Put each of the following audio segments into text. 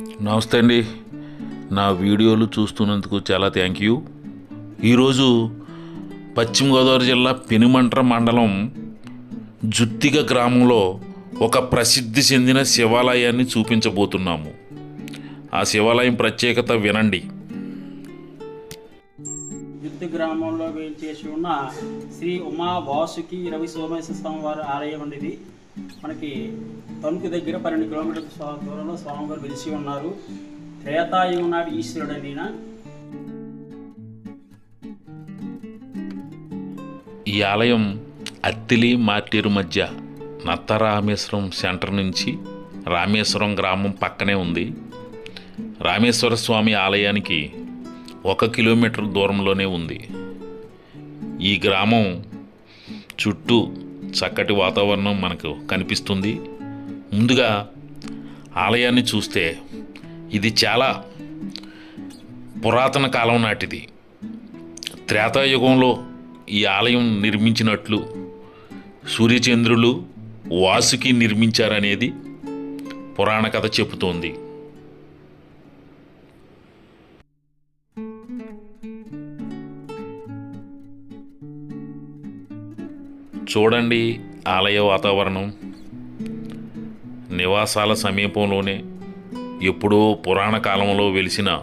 నమస్తే అండి. నా వీడియోలు చూస్తున్నందుకు చాలా థ్యాంక్ యూ ఈరోజు పశ్చిమ గోదావరి జిల్లా పెనుమంట్ర మండలం జుత్తిగ గ్రామంలో ఒక ప్రసిద్ధి చెందిన శివాలయాన్ని చూపించబోతున్నాము. ఆ శివాలయం ప్రత్యేకత వినండి. జుత్తి గ్రామంలో వేయించేసి ఉన్న శ్రీ ఉమా వాసుకి రవి సోమేశ్వర స్వామి వారి ఆలయం అండి ఇది. మనకి తణుకు దగ్గర పన్నెండు కిలోమీటర్ల దూరంలో స్వామివారు వెలిసి ఉన్నారు. త్రేతాయుగం నాటి ఈశ్వరుడు అండి ఈ ఆలయం అత్తిలి మార్టీరు మధ్య నత్తరామేశ్వరం సెంటర్ నుంచి రామేశ్వరం గ్రామం పక్కనే ఉంది. రామేశ్వర స్వామి ఆలయానికి ఒక కిలోమీటర్ దూరంలోనే ఉంది. ఈ గ్రామం చుట్టూ చక్కటి వాతావరణం మనకు కనిపిస్తుంది. ముందుగా ఆలయాన్ని చూస్తే ఇది చాలా పురాతన కాలం నాటిది. త్రేతాయుగంలో ఈ ఆలయం నిర్మించినట్లు సూర్యచంద్రులు వాసుకి నిర్మించారనేది పురాణ కథ చెబుతోంది. చూడండి ఆలయ వాతావరణం. నివాసాల సమీపంలోనే ఎప్పుడో పురాణ కాలంలో వెలిసిన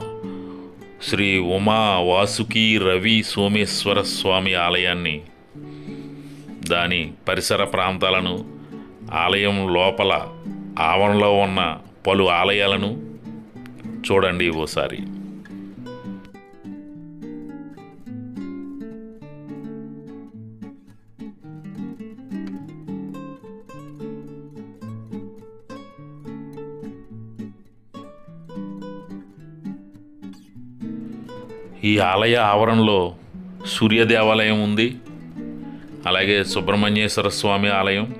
శ్రీ ఉమా వాసుకి రవి సోమేశ్వర స్వామి ఆలయాన్ని దాని పరిసర ప్రాంతాలను ఆలయం లోపల ఆవరణలో ఉన్న పలు ఆలయాలను చూడండి ఓసారి. ఈ ఆలయ ఆవరణలో సూర్య దేవాలయం ఉంది. అలాగే సుబ్రహ్మణ్యేశ్వర స్వామి ఆలయం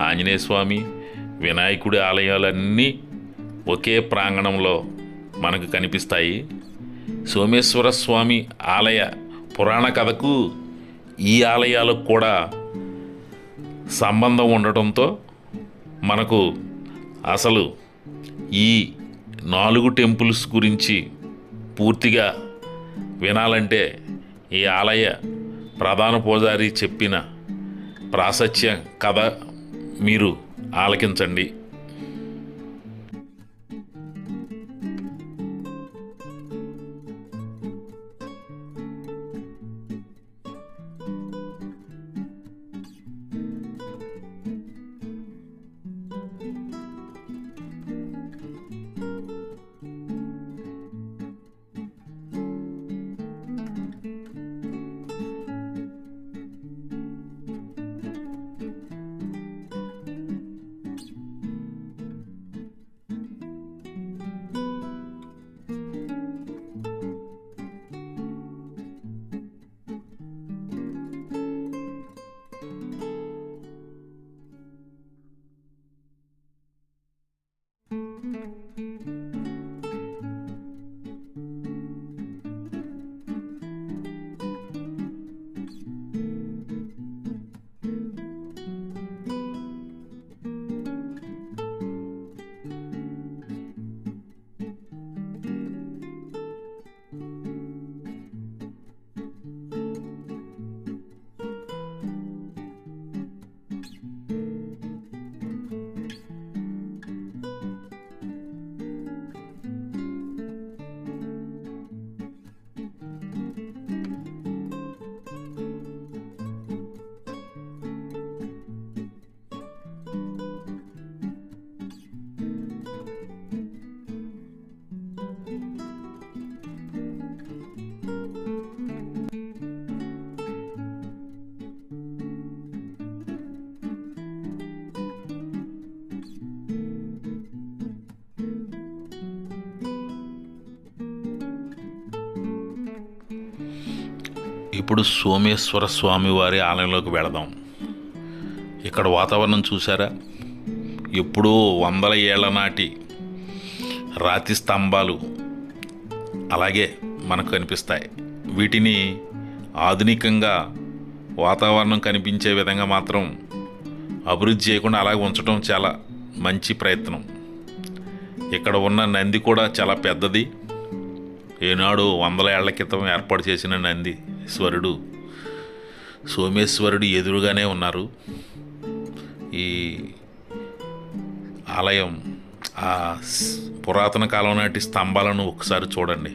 ఆంజనేయ స్వామి వినాయకుడి ఆలయాలన్నీ ఒకే ప్రాంగణంలో మనకు కనిపిస్తాయి. సోమేశ్వర స్వామి ఆలయ పురాణ కథకు ఈ ఆలయాలకు కూడా సంబంధం ఉండటంతో మనకు అసలు ఈ నాలుగు టెంపుల్స్ గురించి పూర్తిగా వినాలంటే ఈ ఆలయ ప్రధాన పూజారి చెప్పిన ప్రాశస్త్య కథ మీరు ఆలకించండి. ఇప్పుడు సోమేశ్వర స్వామి వారి ఆలయంలోకి వెళదాం. ఇక్కడ వాతావరణం చూసారా ఎప్పుడో వందల ఏళ్ళ నాటి రాతి స్తంభాలు అలాగే మనకు కనిపిస్తాయి. వీటిని ఆధునికంగా వాతావరణం కనిపించే విధంగా మాత్రం అభివృద్ధి చేయకుండా అలాగే ఉంచడం చాలా మంచి ప్రయత్నం. ఇక్కడ ఉన్న నంది కూడా చాలా పెద్దది. ఏనాడు వందల ఏళ్ళ క్రితం ఏర్పాటు చేసిన నంది. స్వరుడు సోమేశ్వరుడు ఎదురుగానే ఉన్నారు. ఈ ఆలయం ఆ స్- పురాతన కాలం నాటి స్తంభాలను ఒకసారి చూడండి.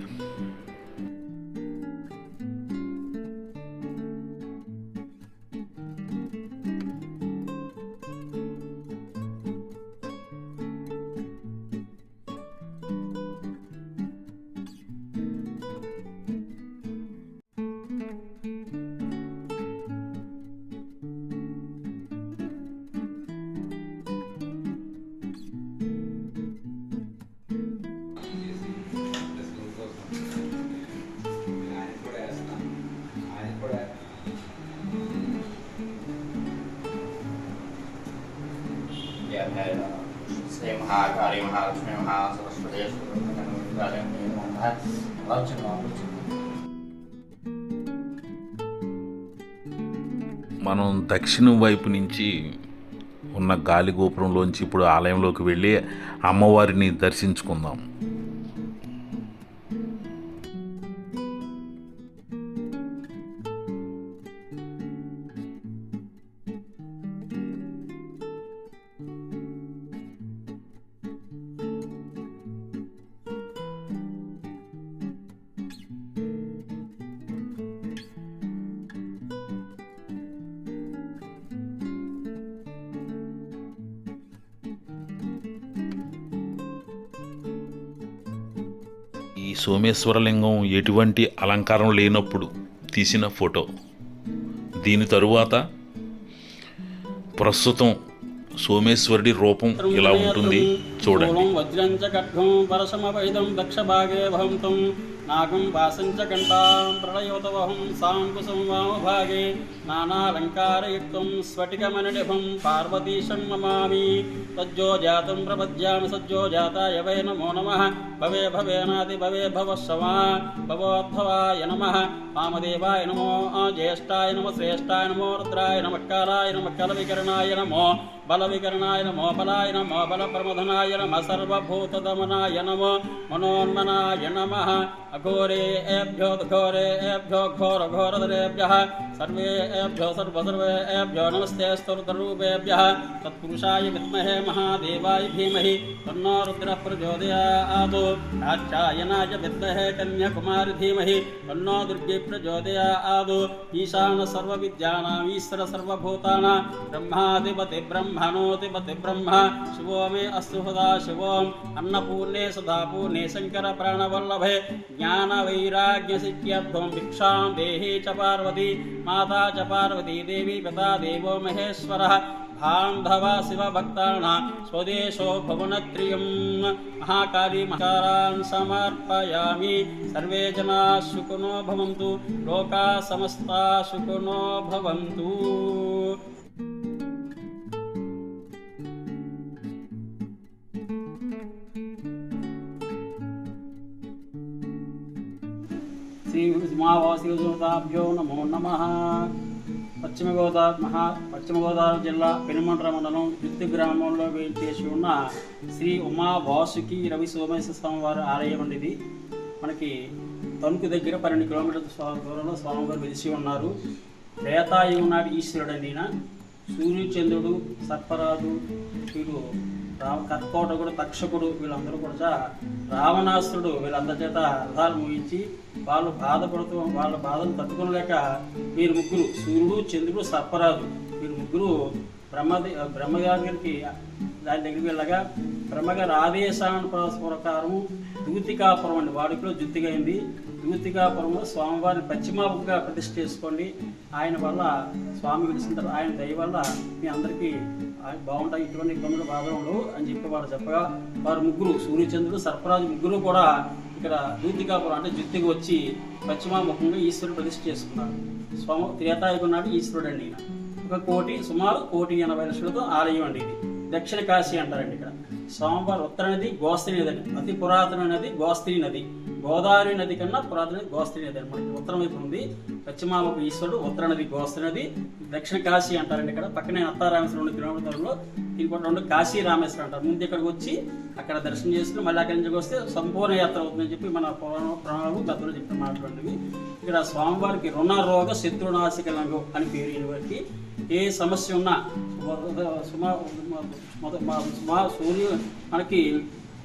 మనం దక్షిణం వైపు నుంచి ఉన్న గాలి గోపురంలోంచి ఇప్పుడు ఆలయంలోకి వెళ్ళి అమ్మవారిని దర్శించుకుందాం. ఈ సోమేశ్వరలింగం ఎటువంటి అలంకారం లేనప్పుడు తీసిన ఫోటో. దీని తరువాత ప్రస్తుతం సోమేశ్వరుడి రూపం ఇలా ఉంటుంది చూడండి. నాగం వాసం చ కంఠాం ప్రళయోతవహం సాంకుశం వామభాగే నానాలంకారయుక్తం స్ఫటికమనిభం పార్వతీశం నమామి సజ్జో జాతం ప్రపద్యామి సజ్జో జాతాయ వై నమో నమ భవే భవేనాది భవే భవశమా భవోద్భవాయ నమ వామదేవాయ నమో జ్యేష్ఠాయ నమ శ్రేష్ఠాయ నమో రుద్రాయ నమకారాయ నమ కలవికరణాయ నమో बल विकरणाय नमो बलाय नमो बल बलप्रमथनाय नमः सर्वभूतदमनाय नमो मनोन्मनाय नमः। अघोरे एभ्यो घोरे एभ्यो घोर घोरधरेभ्यः। सर्वे एभ्यो सर्व सर्वे एभ्यो नमस्ते स्तुरुदरूपेभ्यः तत्पुरुषाय विद्महे महादेवाय धीमहि। तन्नो रुद्रः प्रचोदयात्। कात्यायनाय विद्महे कन्याकुमारी धीमहि। तन्नो दुर्गे प्रचोदयात्। ईशान सर्वविद्यानाम् ईश्वर सर्वभूतानां, ब्रह्माधिपति ब्रह्म ब्रह्मणोति पति ब्रह्म। शिवो मे अस्तु सदा शिवम् अन्नपूर्णे सदापूर्णे शङ्करप्राणवल्लभे। ज्ञानवैराग्यसिद्ध्यर्थं भिक्षां देहि च पार्वती। माता च पार्वती देवी पिता देवो महेश्वरः। भान्धवा शिवभक्तानां स्वदेशो भुवनत्रियं महाकालीमकारान् समर्पयामि। सर्वे जनाः सुखिनो भवन्तु। लोकाः समस्ताः सुखिनो भवन्तु। ఉమావాసీభ్యో నమో నమ. పశ్చిమ గోదావరి మహా పశ్చిమ గోదావరి జిల్లా పెనుమండ్ర మండలం యుద్ధ గ్రామంలో వేయించేసి ఉన్న శ్రీ ఉమా వాసుకి రవి సోమేశ్వర స్వామి వారి ఆలయం అండి ఇది మనకి తణుకు దగ్గర పన్నెండు కిలోమీటర్ల దూరంలో స్వామివారు వెలిసి ఉన్నారు. త్రేతాయుగం నాటి ఈశ్వరుడు అండి ఈయన. సూర్యచంద్రుడు సర్పరాజు వీడు రావ కర్కోటకుడు తక్షకుడు వీళ్ళందరూ కూడా రావణాసురుడు వీళ్ళందరి చేత రథాలు ముగించి వాళ్ళు బాధపడుతూ వాళ్ళ బాధను తట్టుకోలేక వీరు ముగ్గురు సూర్యుడు చంద్రుడు సర్పరాజు వీరు ముగ్గురు బ్రహ్మది బ్రహ్మగారికి దాని దగ్గరికి వెళ్ళగా బ్రహ్మగారి ఆదేశాన ప్రకారం దూతికాపురం అండి. వాడుకలో జుత్తిగైంది దూతికాపురంలో స్వామివారిని పశ్చిమాపుగా ప్రతిష్ఠ చేసుకోండి. ఆయన వల్ల స్వామి విడిచిన తర్వాత ఆయన దయ వల్ల మీ అందరికీ బాగుంటాయి ఇటువంటి ఇబ్బందులు బాధలు ఉండవు అని చెప్పి వారు చెప్పగా వారు ముగ్గురు సూర్యచంద్రుడు సర్పరాజు ముగ్గురు కూడా ఇక్కడ దూతికాపురం అంటే జుత్తికి వచ్చి పశ్చిమాముఖంగా ఈశ్వరుడు ప్రతిష్ఠ చేసుకున్నారు. స్వామి త్రేతాయుగం నాటి ఈశ్వరుడు అండి ఒక కోటి సుమారు కోటి ఎనభై లక్షలతో ఆలయం అండి ఇది. దక్షిణ కాశీ అంటారండి ఇక్కడ. స్వామివారి ఉత్తర నది గోస్త్రీ నది అండి. అతి పురాతన నది గోస్తిని నది. గోదావరి నది కన్నా పురాతన గోస్త్రి నది అనమాట ఉత్తరం వైపు ఉంది పశ్చిమామకు ఈశ్వరుడు ఉత్తర నది గోస్త్రి నది దక్షిణ కాశీ అంటారండి ఇక్కడ పక్కనే అత్తారామేశ్వరం రెండు కిలోమీటర్ల దూరంలో ఇంకోటి రెండు కాశీ రామేశ్వరం అంటారు ముందు ఇక్కడికి వచ్చి అక్కడ దర్శనం చేసుకుని మళ్ళీ అక్కడి నుంచి వస్తే సంపూర్ణ యాత్ర అవుతుందని చెప్పి మన పురాణ పురాణాలు గతంలో చెప్పిన మాట్లాడినవి ఇక్కడ స్వామివారికి రుణ రోగ శత్రునాశక లంగం అని పేరు వారికి ఏ సమస్య ఉన్నా సుమా సుమా సూర్యు మనకి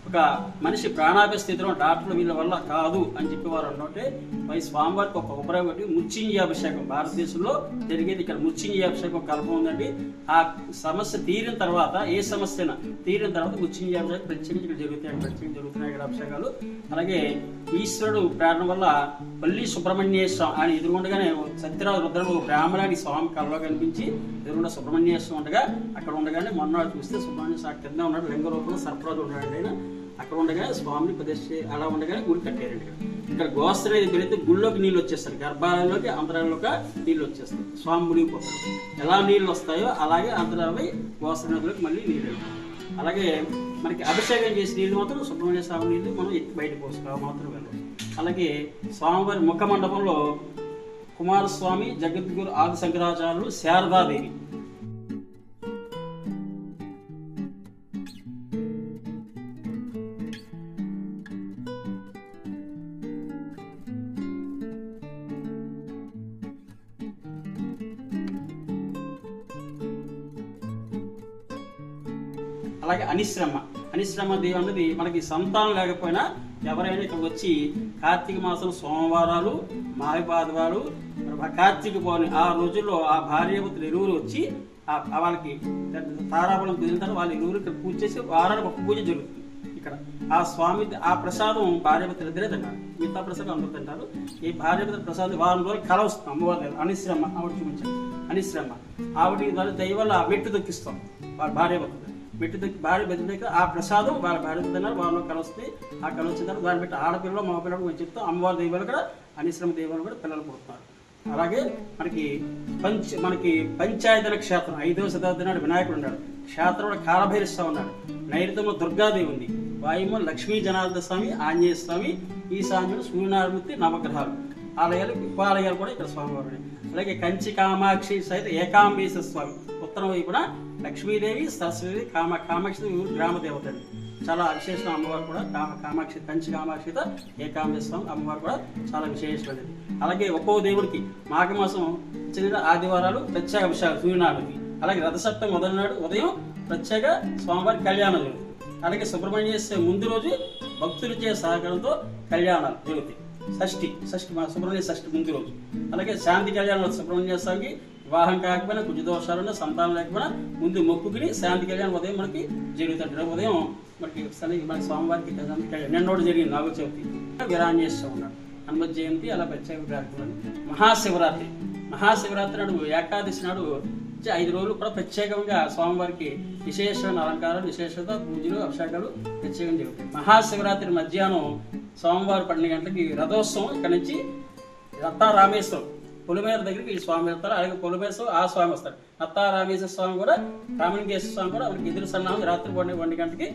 ఒక మనిషి ప్రాణాభ స్థితిలో డాక్టర్లు వీళ్ళ వల్ల కాదు అని చెప్పేవారు అంటే పై స్వామివారికి ఒక ఉపయోగం ఒకటి ముచ్చింగి అభిషేకం. భారతదేశంలో జరిగేది ఇక్కడ ముచ్చింగి అభిషేకం కల్పం ఉందండి. ఆ సమస్య తీరిన తర్వాత ఏ సమస్య తీరిన తర్వాత ముచ్చింగి అభిషేకం ప్రత్యేకించి ఇక్కడ జరుగుతాయి ప్రత్యేకంగా జరుగుతున్నాయి ఇక్కడ అభిషేకాలు. అలాగే ఈశ్వరుడు ప్రేరణ వల్ల పల్లి సుబ్రహ్మణ్యేశ్వరం ఆయన ఎదురుగుండగానే సత్యరాజు రుద్రుడు బ్రాహ్మణానికి స్వామి కళలో కనిపించి ఎదురుగుండా సుబ్రహ్మణ్యేశ్వరం ఉండగా అక్కడ ఉండగానే మొన్న చూస్తే సుబ్రహ్మణ్య కింద ఉన్నాడు. లింగ రూపంలో సర్పరాజు ఉన్నాడు ఆయన. అక్కడ ఉండగానే స్వామిని ప్రదర్శి అలా ఉండగానే గుడి కట్టారండి ఇక్కడ ఇక్కడ దగ్గర అయితే గుళ్ళోకి నీళ్ళు వచ్చేస్తారు గర్భాలయంలోకి అంతరాలలోకి నీళ్ళు వచ్చేస్తాయి. స్వామి మునిగిపోతారు ఎలా నీళ్ళు వస్తాయో అలాగే అంతరాలపై గోస్త్ర నదిలోకి మళ్ళీ నీళ్ళు వెళ్తాయి. అలాగే మనకి అభిషేకం చేసిన నీళ్ళు మాత్రం సుబ్రహ్మణ్య స్వామి నీళ్ళు మనం ఎత్తి బయటకు వస్తాం మాత్రం వెళ్ళాలి. అలాగే స్వామివారి ముఖ మండపంలో కుమారస్వామి జగద్గురు ఆది శంకరాచార్యులు శారదాదేవి. అనిశ్రమ. అనిశ్రమ దేవి అనేది మనకి సంతానం లేకపోయినా ఎవరైనా ఇక్కడ వచ్చి కార్తీక మాసం సోమవారాలు మాయపాదవాలు కార్తీక పౌర్ణి ఆ రోజుల్లో ఆ భార్యాభర్తలు ఇరువురు వచ్చి వాళ్ళకి తారాబలం కుదిరిన తర్వాత వాళ్ళ ఇరువురు ఇక్కడ పూజ చేసి వారానికి ఒక పూజ జరుగుతుంది ఇక్కడ. ఆ స్వామి ఆ ప్రసాదం భార్యాభర్తలు ఇద్దరే తింటారు. మిగతా ప్రసాదం అందరూ తింటారు. ఈ భార్యాభర్తల ప్రసాదం వారం రోజులు కల వస్తుంది అమ్మవారి అనిశ్రమ. ఆవిడ చూపించారు. అనిశ్రమ. ఆవిడ దాని దయ వల్ల ఆ మెట్టు దొక్కిస్తాం వాళ్ళ బిడ్డ దగ్గర భార్య భార్య దగ్గర ఆ ప్రసాదం వాళ్ళ భార్య తిన్నారు వాళ్ళు కలుస్తుంది ఆ కలిసిన తర్వాత దాన్ని బట్టి ఆడపిల్లలు మా పిల్లలు కొంచెం చెప్తాం అమ్మవారి దైవాలు కూడా అనిశ్రమ దైవాలు కూడా పిల్లలు పుడుతున్నారు అలాగే మనకి పంచ మనకి పంచాయతీల క్షేత్రం ఐదవ శతాబ్ది నాడు వినాయకుడు ఉన్నాడు. క్షేత్రంలో కాలభైరస్తా ఉన్నాడు. నైరుతంలో దుర్గాదేవి ఉంది. వాయుమో లక్ష్మీ జనార్దన స్వామి ఆంజనేయ స్వామి ఈశాన్యుడు సూర్యనారాయణమూర్తి నవగ్రహాలు. ఆలయాలు ఉపాలయాలు కూడా ఇక్కడ స్వామివారు అలాగే కంచి కామాక్షి సహిత ఏకాంబేశ్వర స్వామి. ఉత్తరం వైపున లక్ష్మీదేవి సరస్వతి కామ కామాక్షి గ్రామ దేవత అండి చాలా విశేషం అమ్మవారు కూడా కామ కామాక్షి కంచి కామాక్షిత ఏకామేశ్వరం అమ్మవారు కూడా చాలా విశేషమైనది. అలాగే ఒక్కో దేవుడికి మాఘమాసం చెందిన ఆదివారాలు ప్రత్యేక విషయాలు సూర్యనారాయణకి. అలాగే రథసప్తం మొదటి నాడు ఉదయం ప్రత్యేక స్వామివారి కళ్యాణం జరుగుతుంది అలాగే సుబ్రహ్మణ్యేశ్వర ముందు రోజు భక్తులు చే సహకారంతో కళ్యాణాలు జరుగుతాయి షష్ఠి షష్ఠి మా సుబ్రహ్మణ్య షష్ఠి ముందు రోజు. అలాగే శాంతి కళ్యాణం సుబ్రహ్మణ్య స్వామికి వివాహం కాకపోయినా కుజ దోషాలున్నా సంతానం లేకపోయినా ముందు మొక్కుకుని శాంతి కళ్యాణం ఉదయం మనకి జరుగుతుంది. రేపు ఉదయం మనకి శని మన స్వామివారికి శాంతి కళ్యాణం. నిన్నోడు జరిగింది నాగ చవితి. వీరాంజేశ్వరం ఉన్నాడు. హనుమత్ జయంతి అలా ప్రత్యేక కార్యక్రమాలు మహాశివరాత్రి. మహాశివరాత్రి నాడు ఏకాదశి నాడు ఐదు రోజులు కూడా ప్రత్యేకంగా స్వామివారికి విశేషమైన అలంకారాలు విశేషత పూజలు అభిషేకాలు ప్రత్యేకంగా జరుగుతాయి. మహాశివరాత్రి మధ్యాహ్నం స్వామివారి పన్నెండు గంటలకి రథోత్సవం. ఇక్కడ నుంచి రథ రామేశ్వరం పొలిమేర దగ్గరికి ఈ స్వామి వెళ్తారు అలాగే పొలిమేశ్వరం ఆ స్వామి వస్తారు. రత్తా రామేశ్వర స్వామి కూడా రామలింగేశ్వర స్వామి కూడా మనకి ఎదురు సన్నాహం రాత్రి పండి ఒంటి గంటకి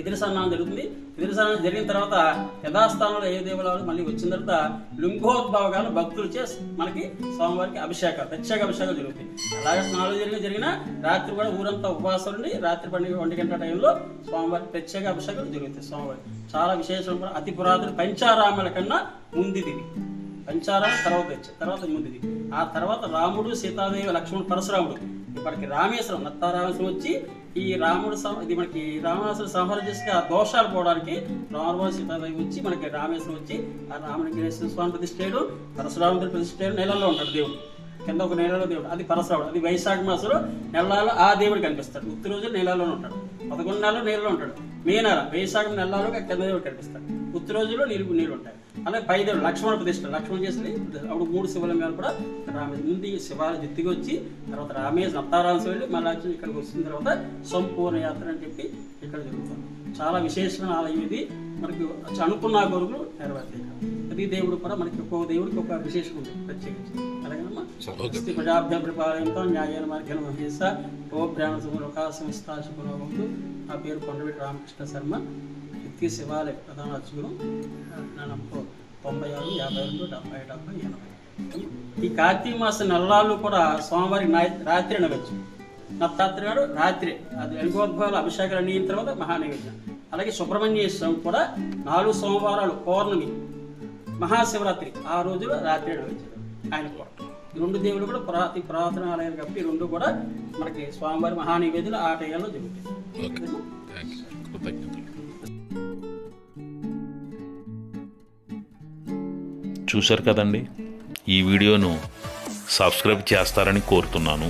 ఎదురు సన్నాహం జరుగుతుంది. ఎదురు సన్నాహం జరిగిన తర్వాత యథాస్థానంలో ఏ దేవాలయాలు మళ్ళీ వచ్చిన తర్వాత లింగోద్భావగాలు భక్తులు చేసి మనకి స్వామివారికి అభిషేకాలు ప్రత్యేక అభిషేకాలు జరుగుతాయి. అలాగే నాలుగు జరిగిన జరిగిన రాత్రి కూడా ఊరంతా ఉపవాసాలు ఉండి రాత్రి పండుగ ఒంటి గంట టైంలో స్వామివారికి ప్రత్యేక అభిషేకాలు జరుగుతాయి. స్వామివారికి చాలా విశేషం కూడా. అతి పురాతన పంచారామాల కన్నా ముందిది పంచారా? తర్వాత వచ్చాయి తర్వాత ముందుది. ఆ తర్వాత రాముడు సీతాదేవి లక్ష్మణుడు పరశురాముడు. ఇప్పటికి రామేశ్వరం నత్తారామేశ్వరం వచ్చి ఈ రాముడు ఇది మనకి రావణాసుడు సంహారం చేసి ఆ దోషాలు పోవడానికి రాముడు సీతాదేవి వచ్చి మనకి రామేశ్వరం వచ్చి ఆ రాముడికి స్వామి ప్రతిష్ఠేయుడు పరశురాముడు ప్రతిష్ఠేయుడు నెలలో ఉంటాడు దేవుడు. కింద ఒక నెలలో దేవుడు అది పరశురాముడు. అది వైశాఖ మాసంలో నెలలో ఆ దేవుడు కనిపిస్తాడు. ఉత్తి రోజు నెలలో ఉంటాడు. పదకొండు నెలలు నీళ్ళలో ఉంటాడు. మే నెల వైశాఖం నెలలో కింద దేవుడు కనిపిస్తాడు. ఉత్తి రోజులో నీళ్ళు నీళ్ళు ఉంటాయి. అలాగే పై దేవుడు లక్ష్మణ ప్రతిష్ట లక్ష్మణ చేసింది? అప్పుడు మూడు శివలింగాలు కూడా రామే ముందు ఈ శివాలు దిత్తికి వచ్చి తర్వాత రామేశ్వర నత్తారాంశం వెళ్ళి మళ్ళీ ఇక్కడికి వచ్చిన తర్వాత సంపూర్ణ యాత్ర అని చెప్పి ఇక్కడ జరుగుతుంది. చాలా విశేషమైన ఆలయం ఇది. మనకి అనుకున్న కొడుకులు నెరవేర్తాయి. ప్రతి దేవుడు కూడా మనకి ఒక్కొక్క దేవుడికి ఒక విశేషం ఉంది ప్రత్యేకించి. అలాగేనమ్మా? ప్రజాభ్య పరిపాలయంతో న్యాయాల మార్గం మహేశ ఓ బ్రాహ్మణ లోకా సంస్థాశుభవంతు నా పేరు కొండవీటి రామకృష్ణ శర్మ. ముఖ్య శివాలయ ప్రధాన అర్చకులు తొంభై ఆరు యాభై రెండు డెబ్బై డెబ్బై ఎనభై. ఈ కార్తీక మాస నెలలు కూడా సోమవారి రాత్రి నవచ్చు నవరాత్రి గారు రాత్రి. అది అలిగోద్భవాలు అభిషేకాలు అన్ని తర్వాత మహానైవేద్యం. అలాగే సుబ్రహ్మణ్య స్వామి కూడా నాలుగు సోమవారాలు పౌర్ణమి మహాశివరాత్రి ఆ రోజులో రాత్రి నడిచారు ఆయన కూడా. రెండు దేవుడు కూడా పురాతి పురాతన ఆలయాలు కాబట్టి ఈ రెండు కూడా మనకి స్వామివారి మహానివేదులు ఆ టైంలో జరుగుతాయి. చూశారు కదండి? ఈ వీడియోను సబ్స్క్రైబ్ చేస్తారని కోరుతున్నాను.